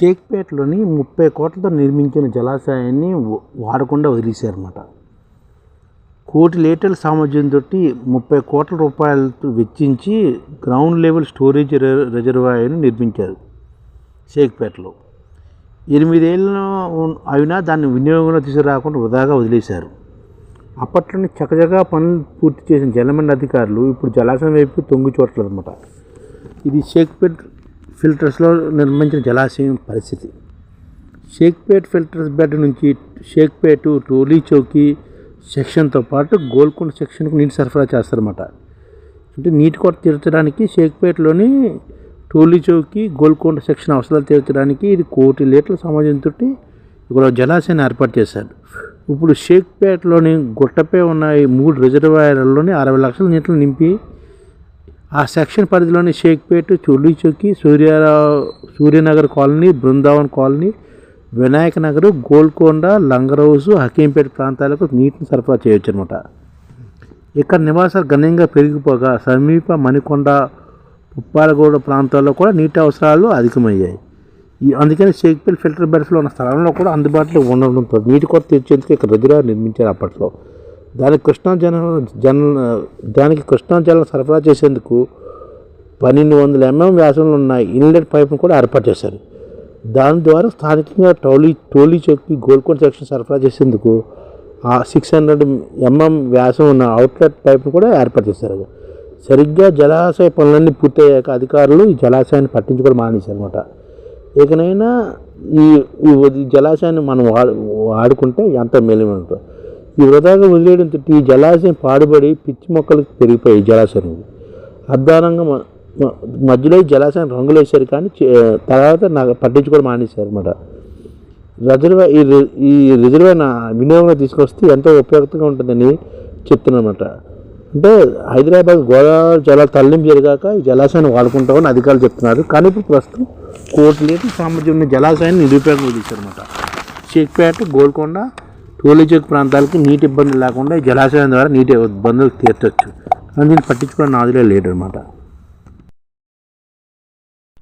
షేక్పేటలోని ముప్పై కోట్లతో నిర్మించిన జలాశయాన్ని వాడకుండా వదిలేశారన్నమాట. కోటి లీటర్ల సామర్థ్యంతో ముప్పై కోట్ల రూపాయలతో వెచ్చించి గ్రౌండ్ లెవెల్ స్టోరేజ్ రి- రిజర్వాయర్ని నిర్మించారు షేక్పేటలో. ఎనిమిదేళ్ళు అయినా దాన్ని వినియోగంలో తీసుకురాకుండా వృధాగా వదిలేశారు. అప్పట్లోనే చకచకా పనులు పూర్తి చేసిన జలమండలి అధికారులు ఇప్పుడు జలాశయం వైపు తొంగి చూడట్లేదన్నమాట ఇది షేక్పేట్ ఫిల్టర్స్లో నిర్మించిన జలాశయం పరిస్థితి. షేక్పేట్ ఫిల్టర్స్ బెడ్ నుంచి షేక్పేట్ టోలీ చౌకీ సెక్షన్తో పాటు గోల్కొండ సెక్షన్కు నీటి సరఫరా చేస్తారన్నమాట. అంటే నీటి కొరత తీర్చడానికి షేక్పేట్లోని టోలీ చౌకీ గోల్కొండ సెక్షన్ అవసరాలు తీర్చడానికి ఇది కోటి లీటర్ల సమాజంతో ఇక్కడ జలాశయాన్ని ఏర్పాటు చేశారు. ఇప్పుడు షేక్పేట్లోని గుట్టపై ఉన్న ఈ మూడు రిజర్వాయర్లలోని అరవై లక్షల నీటిని నింపి ఆ సెక్షన్ పరిధిలోని షేక్పేట్ చోలీ సూర్యారావు సూర్యనగర్ కాలనీ బృందావన్ కాలనీ వినాయక నగర్ గోల్కొండ లంగరౌస్ హకీంపేట ప్రాంతాలకు నీటిని సరఫరా చేయొచ్చు అనమాట ఇక్కడ నివాసాలు గణనీయంగా పెరిగిపోగా సమీప మణికొండ పుప్పాలగూడ ప్రాంతాల్లో కూడా నీటి అవసరాలు అధికమయ్యాయి. ఈ అందుకని షేక్పేట్ ఫిల్టర్ బెడ్స్లో ఉన్న స్థలంలో కూడా అందుబాటులో ఉండడంతో నీటి కొరత తీర్చేందుకు ఇక్కడ రిజర్వాయర్ నిర్మించారు అప్పట్లో. దానికి కృష్ణా జన జన దానికి కృష్ణా జలం సరఫరా చేసేందుకు పన్నెండు వందల ఎంఎం వ్యాసంలో ఉన్న ఇన్లెట్ పైప్ను కూడా ఏర్పాటు చేశారు. దాని ద్వారా స్థానికంగా టోలీ టోలీ చౌక్కి గోల్కొండ సెక్షన్ సరఫరా చేసేందుకు ఆ సిక్స్ హండ్రెడ్ ఎంఎం వ్యాసం ఉన్న అవుట్లెట్ పైప్ను కూడా ఏర్పాటు చేశారు. సరిగ్గా జలాశయ పనులన్నీ పూర్తయ్యాక అధికారులు ఈ జలాశయాన్ని పట్టించుకోవడం మానేశారు అనమాట ఇకనైనా ఈ ఈ ఈ జలాశయాన్ని మనం వాడు వాడుకుంటే ఎంత మేలు ఉంటుంది ఈ వృధాగా వదిలేయడంతో ఈ జలాశయం పాడుబడి పిచ్చి మొక్కలు పెరిగిపోయాయి జలాశయం అద్దానంగా మ- మ- మధ్యలో జలాశయం రంగులు వేశారు కానీ తర్వాత నాకు పట్టించుకోవడం మానేశారు అనమాట రిజర్వే ఈ రి- ఈ రిజర్వే నా వినియోగంలో తీసుకొస్తే ఎంతో ఉపయోగంగా ఉంటుందని చెప్తున్నమాట. అంటే హైదరాబాద్ గోదావరి జలాలు తరలింపు జరిగాక ఈ జలాశయాన్ని వాడుకుంటామని అధికారులు చెప్తున్నారు. కానీ ఇప్పుడు ప్రస్తుతం కోటి లీటర్ సామర్థ్యం ఉన్న జలాశయాన్ని నిరుపయోగం తీశారనమాట షేక్పేట గోల్కొండ టోలీచౌక్ ప్రాంతాలకి నీటి ఇబ్బంది లేకుండా జలాశయం ద్వారా నీటి ఇబ్బందులు తీర్చవచ్చు కానీ దీన్ని పట్టించుకోవడం నాదులే లేడు అనమాట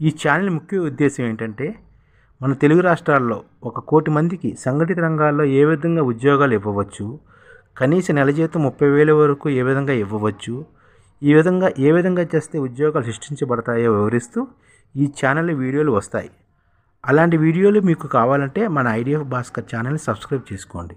ఈ ఛానల్ ముఖ్య ఉద్దేశం ఏంటంటే మన తెలుగు రాష్ట్రాల్లో ఒక కోటి మందికి సంఘటిత రంగాల్లో ఏ విధంగా ఉద్యోగాలు ఇవ్వవచ్చు కనీస నెల జీతం ముప్పై వేల వరకు ఏ విధంగా ఇవ్వవచ్చు ఈ విధంగా ఏ విధంగా చేస్తే ఉద్యోగాలు సృష్టించబడతాయో వివరిస్తూ ఈ ఛానల్ వీడియోలు వస్తాయి. అలాంటి వీడియోలు మీకు కావాలంటే మన ఐడిఎఫ్ భాస్కర్ ఛానల్ని సబ్స్క్రైబ్ చేసుకోండి.